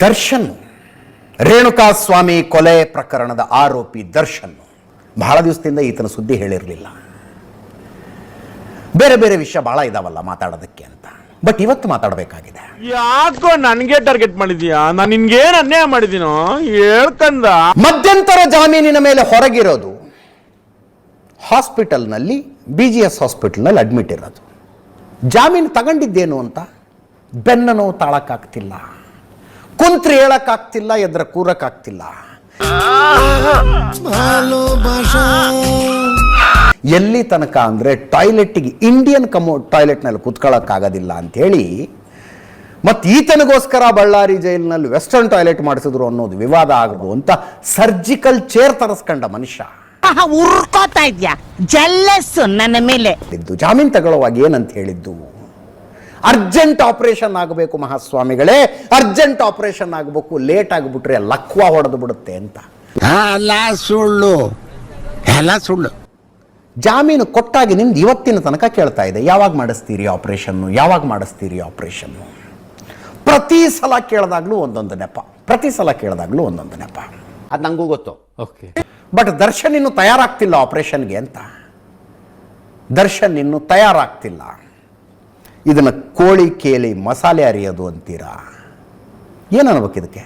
ದರ್ಶನ್. ರೇಣುಕಾ ಸ್ವಾಮಿ ಕೊಲೆ ಪ್ರಕರಣದ ಆರೋಪಿ ದರ್ಶನ್. ಬಹಳ ದಿವಸದಿಂದ ಈತನ ಸುದ್ದಿ ಹೇಳಿರಲಿಲ್ಲ. ಬೇರೆ ಬೇರೆ ವಿಷಯ ಬಹಳ ಇದಾವಲ್ಲ ಮಾತಾಡೋದಕ್ಕೆ ಅಂತ. ಬಟ್ ಇವತ್ತು ಮಾತಾಡಬೇಕಾಗಿದೆ. ಯಾಕೋ ನನ್ಗೆ ಟಾರ್ಗೆಟ್ ಮಾಡಿದ್ಯಾ? ನಾನು ನಿನ್ಗೇನ್ ಅನ್ಯಾಯ ಮಾಡಿದೀನೋ ಹೇಳ್ಕಂದ ಮಧ್ಯಂತರ ಜಾಮೀನಿನ ಮೇಲೆ ಹೊರಗಿರೋದು ಹಾಸ್ಪಿಟಲ್ನಲ್ಲಿ ಬಿ ಜಿ ಎಸ್ ಹಾಸ್ಪಿಟಲ್ನಲ್ಲಿ ಅಡ್ಮಿಟ್ ಇರೋದು. ಜಾಮೀನು ತಗೊಂಡಿದ್ದೇನು ಅಂತ ಬೆನ್ನ ನೋವು ತಾಳಕ್ಕಾಗ್ತಿಲ್ಲ. ಕುಂತ್ರಿ ಹೇಳಕ್ಕಾಗ್ತಿಲ್ಲ ಎದ್ರ ಕೂರಕ್ಕಾಗ್ತಿಲ್ಲ. ಎಲ್ಲಿ ತನಕ ಅಂದರೆ ಟಾಯ್ಲೆಟ್ಟಿಗೆ ಇಂಡಿಯನ್ ಕಮೋ ಟಾಯ್ಲೆಟ್ನಲ್ಲಿ ಕುತ್ಕೊಳ್ಳೋಕ್ಕಾಗೋದಿಲ್ಲ ಅಂಥೇಳಿ ಮತ್ತು ಈತನಿಗೋಸ್ಕರ ಬಳ್ಳಾರಿ ಜೈಲಿನಲ್ಲಿ ವೆಸ್ಟರ್ನ್ ಟಾಯ್ಲೆಟ್ ಮಾಡಿಸಿದ್ರು ಅನ್ನೋದು ವಿವಾದ ಆಗೋದು ಅಂತ ಸರ್ಜಿಕಲ್ ಚೇರ್ ತರಿಸ್ಕೊಂಡ ಮನುಷ್ಯ. ಆಹಾ, ಉರ್ಕೋತಾ ಇದ್ಯಾ? ಜಲ್ಲಸ್ಸು ನನ್ನ ಮೇಲೆ. ಜಾಮೀನು ತಗೊಳ್ಳುವಾಗ ಏನಂತ ಹೇಳಿದ್ದು? ಅರ್ಜೆಂಟ್ ಆಪರೇಷನ್ ಆಗಬೇಕು ಮಹಾಸ್ವಾಮಿಗಳೇ ಅರ್ಜೆಂಟ್ ಆಪರೇಷನ್ ಆಗಬೇಕು ಲೇಟ್ ಆಗಿಬಿಟ್ರೆ ಲಕ್ವ ಹೊಡೆದು ಬಿಡುತ್ತೆ ಅಂತ. ಎಲ್ಲ ಸುಳ್ಳು. ಎಲ್ಲ ಸುಳ್ಳು. ಜಾಮೀನು ಕೊಟ್ಟಾಗಿನಿಂದ ಇವತ್ತಿನ ತನಕ ಕೇಳ್ತಾ ಇದೆ. ಯಾವಾಗ ಮಾಡಿಸ್ತೀರಿ ಆಪರೇಷನ್ನು? ಯಾವಾಗ ಮಾಡಿಸ್ತೀರಿ ಆಪರೇಷನ್ನು? ಪ್ರತಿ ಸಲ ಕೇಳಿದಾಗಲೂ ಒಂದೊಂದು ನೆಪ. ಪ್ರತಿ ಸಲ ಕೇಳಿದಾಗಲೂ ಒಂದೊಂದು ನೆಪ. ಅದು ನಂಗೂ ಗೊತ್ತು. ಓಕೆ. ಬಟ್ ದರ್ಶನ್ ಇನ್ನು ತಯಾರಾಗ್ತಿಲ್ಲ ಆಪರೇಷನ್ಗೆ ಅಂತ. ದರ್ಶನ್ ಇನ್ನು ತಯಾರಾಗ್ತಿಲ್ಲ. ಇದನ್ನು ಕೋಳಿ ಕೇಳಿ ಮಸಾಲೆ ಅರಿಯೋದು ಅಂತೀರಾ? ಏನು ಅನ್ಬೇಕು ಇದಕ್ಕೆ?